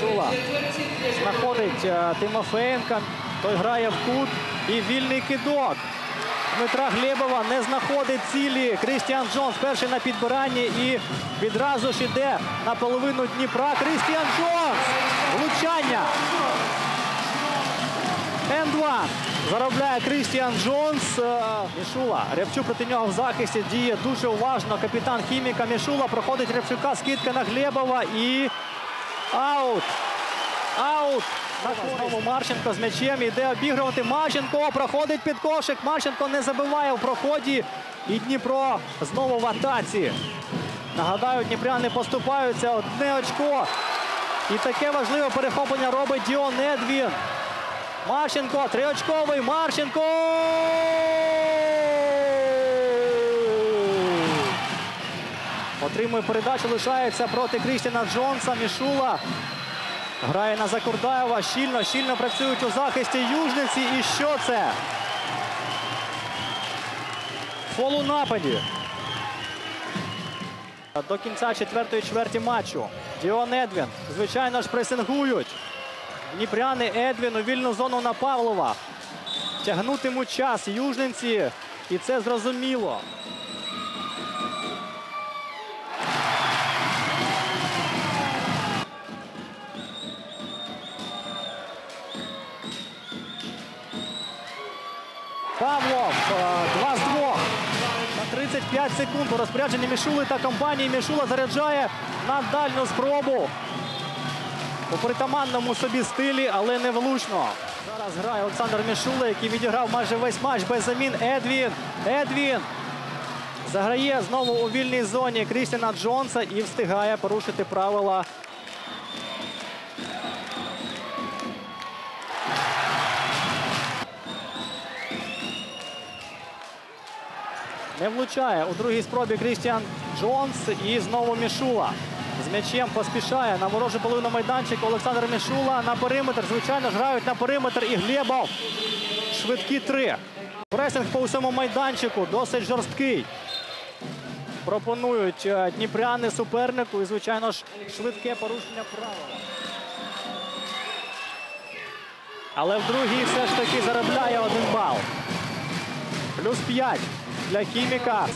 Мішула знаходить е, Тимофеєнка. Той грає в кут і вільний кидок. Дмитра Глєбова не знаходить цілі. Крістіан Джонс перший на підбиранні і відразу ж іде на половину Дніпра. Крістіан Джонс! Влучання! Енд-1. Заробляє Крістіан Джонс. Е, Мішула. Рябчук проти нього в захисті діє дуже уважно. Капітан хіміка Мішула проходить Рябчука. Скидка на Глєбова і аут. Аут. Так, знову Марченко з м'ячем іде обігрувати. Марченко проходить під кошик. Марченко не забиває в проході. І Дніпро знову в атаці. Нагадаю, дніпряни поступаються. Одне очко. І таке важливе перехоплення робить Діон Едвін. Марченко, триочковий. Марченко. Отримує передачу, лишається проти Крістіна Джонса. Мішула грає на Закурдаєва. Щільно, щільно працюють у захисті южниці. І що це? Фол у нападі. До кінця четвертої чверті матчу. Діон Едвін. Звичайно ж, пресингують. Дніпряни Едвін у вільну зону на Павлова. Тягнутимуть час южненці. І це зрозуміло. Павлов. е, Два з двох. На 35 секунд у розпорядженні Мішули та компанії Мішула заряджає на дальню спробу. У притаманному собі стилі, але не влучно. Зараз грає Олександр Мішула, який відіграв майже весь матч без замін. Едвін. Едвін. Заграє знову у вільній зоні Крістіна Джонса і встигає порушити правила. Не влучає у другій спробі Крістіан Джонс і знову Мішула. З м'ячем поспішає на ворожу половину майданчика Олександр Мішула на периметр. Звичайно ж грають на периметр і Глєбов. Швидкі три. Пресинг по всьому майданчику досить жорсткий. Пропонують е, дніпряни супернику і, звичайно ж, швидке порушення правил. Але в другій все ж таки заробляє один бал. Плюс 5 для хіміка.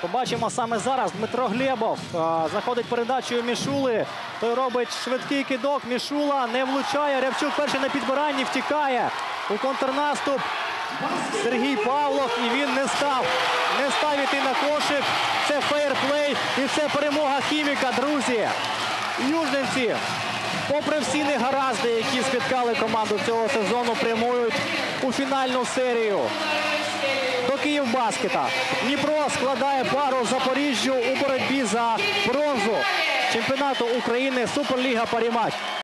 Побачимо саме зараз. Дмитро Глєбов е, заходить передачею Мішули. Той робить швидкий кидок. Мішула не влучає. Рябчук перший на підбиранні втікає у контрнаступ. Сергій Павлов і він не став. Не став іти на кошик. Це фейерплей і це перемога хіміка, друзі. Южненці, попри всі негаразди, які спіткали команду цього сезону, прямують у фінальну серію Київбаскета. Дніпро складає пару Запоріжжю у боротьбі за бронзу чемпіонату України Суперліга Паріматч.